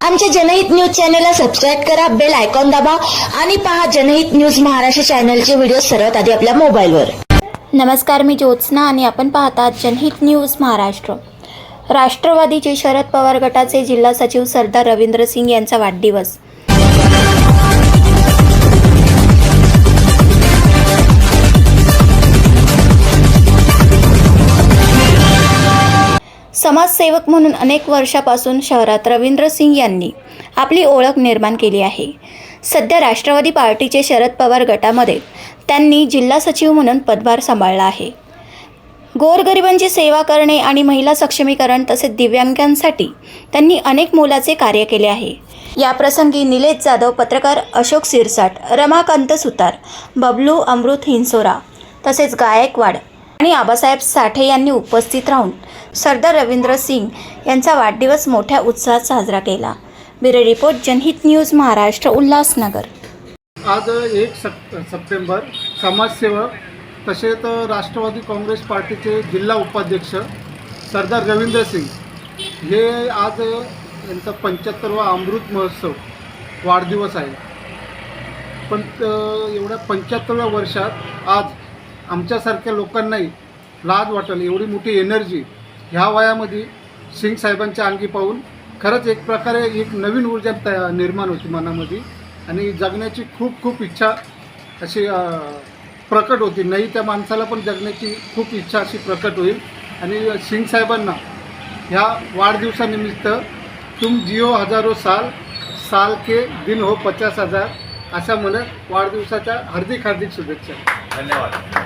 आमच्या जनहित न्यूज चॅनलला सबस्क्राईब करा बेल आयकॉन दाबा आणि पहा जनहित न्यूज महाराष्ट्र चॅनलचे व्हिडिओ सर्वात आधी आपल्या मोबाईलवर. नमस्कार मी ज्योत्स्ना आणि आपण पाहतात जनहित न्यूज महाराष्ट्र. राष्ट्रवादीचे शरद पवार गटाचे जिल्हा सचिव सरदार रवींद्र सिंग यांचा वाढदिवस. समाजसेवक म्हणून अनेक वर्षापासून शहरात रवींद्र सिंग यांनी आपली ओळख निर्माण केली आहे. सध्या राष्ट्रवादी पार्टीचे शरद पवार गटामध्ये त्यांनी जिल्हा सचिव म्हणून पदभार सांभाळला आहे. गोरगरिबांची सेवा करणे आणि महिला सक्षमीकरण तसेच दिव्यांगांसाठी त्यांनी अनेक मोलाचे कार्य केले आहे. या प्रसंगी निलेश जाधव पत्रकार अशोक सिरसाट रमाकांत सुतार बबलू अमृत हिंसोरा तसेच गायकवाड आणि आबासाहेब साठे यांनी उपस्थित राहून सरदार रवींद्र सिंग यांचा वाढदिवस मोठ्या उत्साहात साजरा केला. Bureau report Janhit news Maharashtra Ulhasnagar. आज एक सप सप्टेंबर समाजसेवक तसेच राष्ट्रवादी काँग्रेस पार्टीचे जिल्हा उपाध्यक्ष सरदार रवींद्र सिंग हे आज यांचा पंच्याहत्तरवा अमृत महोत्सव वाढदिवस आहे. पण एवढ्या पंच्याहत्तरव्या वर्षात आज आमच्यासारख्या लोकांनाही लाज वाटेल एवढी मोठी एनर्जी ह्या वयामध्ये सिंग साहेबांच्या अंगी पाहून खरंच एक प्रकारे एक नवीन ऊर्जा तया निर्माण होती मनामध्ये. आणि जगण्याची खूप खूप इच्छा अशी प्रकट होती. नाही त्या माणसाला पण जगण्याची खूप इच्छा अशी प्रकट होईल. आणि सिंग साहेबांना ह्या वाढदिवसानिमित्त तुम जिओ हजारो साल साल के दिन हो पचास हजार अशा म्हणत वाढदिवसाच्या हार्दिक हार्दिक शुभेच्छा. धन्यवाद.